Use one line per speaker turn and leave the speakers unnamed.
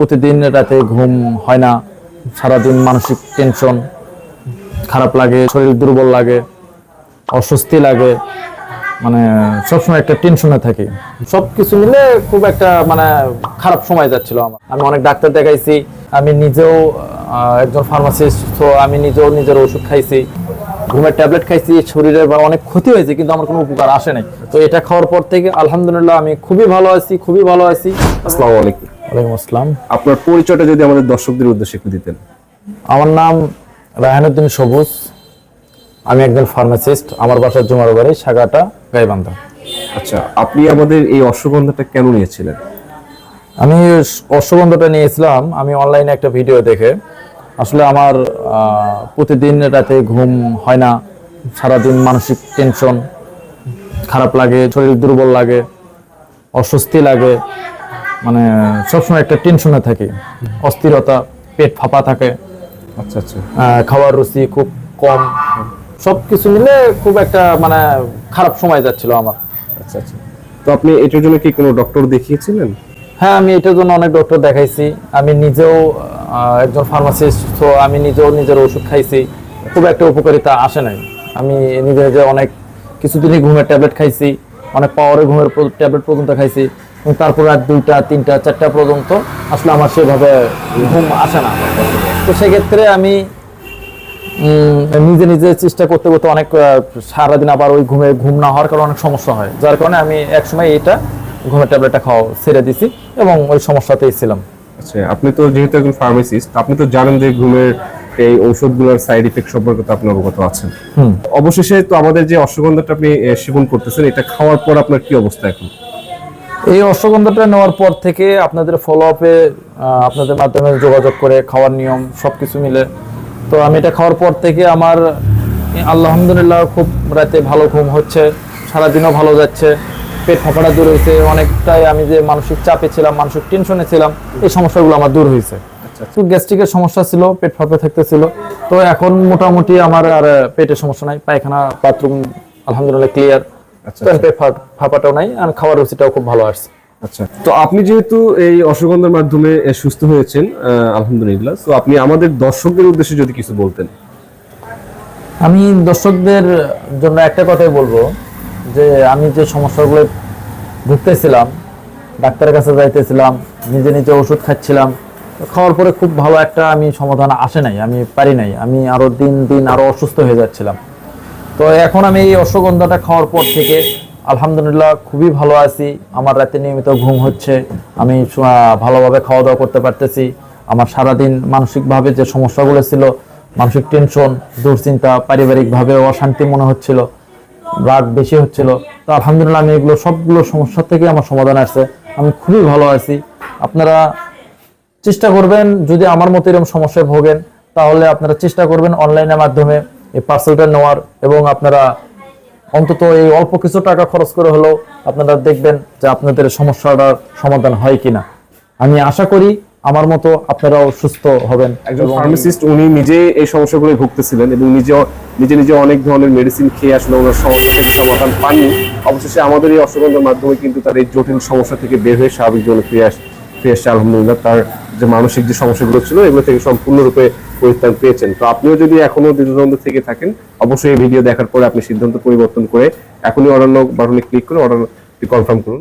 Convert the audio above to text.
প্রতিদিন রাতে ঘুম হয় না, সারাদিন মানসিক টেনশন খারাপ লাগে, শরীর দুর্বল লাগে, অস্বস্তি লাগে মানে সবসময় একটা টেনশনে থাকি। সব কিছু মিলে খুব একটা মানে খারাপ সময় যাচ্ছিল আমার। আমি অনেক ডাক্তার দেখাইছি, আমি নিজেও একজন ফার্মাসিস্ট তো আমি নিজেও নিজের ওষুধ খাইছি। ঘুমের ট্যাবলেট খাইছি, শরীরের বা অনেক ক্ষতি হয়েছে, কিন্তু আমার কোনো উপকার আসে নাই। তো এটা খাওয়ার পর থেকে আলহামদুলিল্লাহ আমি খুবই ভালো আছি, খুবই ভালো আছি।
আসসালামু আলাইকুম।
ওয়ালাইকুম আসসালাম।
আপনার পরিচয়টা যদি আমাদের দর্শকদের উদ্দেশ্যে একটু দিতেন।
আমার নাম রায়হানুদ্দিন সবুজ। আমি একজন ফার্মাসিস্ট আমার বাসার জুমার বাড়ি সাগাটা গাইবান্ধা।
আচ্ছা আপনি আমাদের এই অশ্বগন্ধাটা কেন নিয়েছিলেন?
আমি অশ্বগন্ধাটা নিয়েছিলাম আমি অনলাইনে একটা ভিডিও দেখে। আসলে আমার প্রতিদিন রাতে ঘুম হয় না সারাদিন মানসিক টেনশন খারাপ লাগে শরীর দুর্বল লাগে অস্বস্তি লাগে। মানে সবসময় একটা টেনশনে থাকি। অস্থিরতা পেট ফাঁপা থাকে।
আচ্ছা আচ্ছা।
খাওয়ার রুচি খুব কম। সব কিছু মিলে খুব একটা মানে খারাপ সময় যাচ্ছিল আমার।
আচ্ছা আচ্ছা। তো আপনি এটার জন্য কি কোনো ডক্টর দেখিয়েছিলেন?
হ্যাঁ আমি এটার জন্য অনেক ডক্টর দেখাইছি। আমি নিজেও একজন ফার্মাসিস্ট তো আমি নিজেও নিজের ওষুধ খাইছি। খুব একটা উপকারিতা আসে নাই। আমি নিজে নিজে অনেক কিছুদিনই ঘুমের ট্যাবলেট খাইছি। অনেক পাওয়ারের ঘুমের ট্যাবলেট পর্যন্ত খাইছি। তারপর রাত দুইটা তিনটা চারটা পর্যন্ত আসলে আমার সেভাবে ঘুম আসে না। তো সেক্ষেত্রে আমি নিজে নিজে চেষ্টা করতে করতে অনেক সারাদিন আবার ওই ঘুমে ঘুম না হওয়ার কারণে অনেক সমস্যা হয়। যার কারণে আমি একসময় এটা ঘুমের ট্যাবলেটটা খাওয়া ছেড়ে দিছি এবং ওই সমস্যাতেই ছিলাম।
আচ্ছা আপনি তো যেহেতু একজন ফার্মাসিস্ট আপনি তো জানেন যে ঘুমের এই ঔষধগুলোর সাইড ইফেক্ট সম্পর্কে তো আপনি অবগত আছেন। অবশেষে তো আমাদের যে অশ্বগন্ধাটা আপনি সেবন করতেছেন এটা খাওয়ার পর আপনার কি অবস্থা এখন?
এই অশ্বগন্ধাটা নেওয়ার পর থেকে আপনাদের ফলো আপে আপনাদের মাধ্যমে যোগাযোগ করে খাওয়ার নিয়ম সব কিছু মিলে। তো আমি এটা খাওয়ার পর থেকে আমার আলহামদুলিল্লাহ খুব রাতে ভালো ঘুম হচ্ছে সারাদিনও ভালো যাচ্ছে পেট ফাঁপাটা দূর হয়েছে অনেকটাই আমি যে মানসিক চাপে ছিলাম মানসিক টেনশনে ছিলাম এই সমস্যাগুলো আমার দূর হয়েছে। একটু গ্যাস্ট্রিকের সমস্যা ছিল পেট ফাঁপে থাকতেছিল তো এখন মোটামুটি আমার আর পেটের সমস্যা নাই পায়খানা বাথরুম আলহামদুলিল্লাহ ক্লিয়ার
আচ্ছা,
তো ফাঁপাটাও নাই আর খাওয়ার রুচিটাও খুব ভালো আসছে।
আচ্ছা তো আপনি যেহেতু এই অশ্বগন্ধার মাধ্যমে সুস্থ হয়েছেন আলহামদুলিল্লাহ তো আপনি আমাদের দর্শকদের উদ্দেশ্যে যদি কিছু বলতেন।
আমি দর্শকদের জন্য একটা কথাই বলব যে আমি যে সমস্যাগুলো ভুগতেছিলাম ডাক্তারের কাছে যাইতেছিলাম নিজে নিজে ওষুধ খাচ্ছিলাম খাওয়ার পরে খুব ভালো একটা আমি সমাধান আসে নাই আমি পারি নাই আমি আরও দিন দিন আরও অসুস্থ হয়ে যাচ্ছিলাম। তো এখন আমি এই অশ্বগন্ধাটা খাওয়ার পর থেকে আলহামদুলিল্লাহ খুবই ভালো আছি। আমার রাতে নিয়মিত ঘুম হচ্ছে। আমি ভালোভাবে খাওয়া দাওয়া করতে পারতেছি। আমার সারাদিন মানসিকভাবে যে সমস্যাগুলো ছিল, মানসিক টেনশন, দুশ্চিন্তা পারিবারিকভাবে অশান্তি মনে হচ্ছিল, রাগ বেশি হচ্ছিল। তো আলহামদুলিল্লাহ আমি এগুলো সবগুলো সমস্যা থেকে আমার সমাধান আসছে। আমি খুবই ভালো আছি। আপনারা চেষ্টা করবেন, যদি আমার মতো এরকম সমস্যায় ভোগেন, তাহলে আপনারা চেষ্টা করবেন অনলাইনের মাধ্যমে এই পার্সেলটা নেওয়ার এবং আপনারা অন্তত এই অল্প কিছু টাকা খরচ করে হলেও আপনারা দেখবেন যে আপনাদের সমস্যাটার সমাধান হয় কিনা। আমি আশা করি আমার মতো আপনারাও সুস্থ হবেন
একজন ফার্মাসিস্ট উনি নিজে এই সমস্যাগুলো ভুগতেছিলেন এবং নিজে নিজে নিজে অনেক ধরনের মেডিসিন খেয়ে আসলে ওনার সমস্যা থেকে সমাধান পাননি। অবশেষে আমাদের এই অশ্বগন্ধার মাধ্যমে কিন্তু তার এই জটিল সমস্যা থেকে বের হয়ে স্বাভাবিক জীবনে ফিরে আস ফিরে আসছে আলহামদুলিল্লাহ, তার যে মানসিক যে সমস্যাগুলো ছিল, এগুলো থেকে সম্পূর্ণরূপে পরিত্রাণ পেয়েছেন। তো আপনিও যদি এখনও দ্বিধাদ্বন্দ্ব থেকে থাকেন, অবশ্যই এই ভিডিও দেখার পরে আপনি সিদ্ধান্ত পরিবর্তন করে এখনই অর্ডার বাটনে ক্লিক করে অর্ডার কনফার্ম করুন।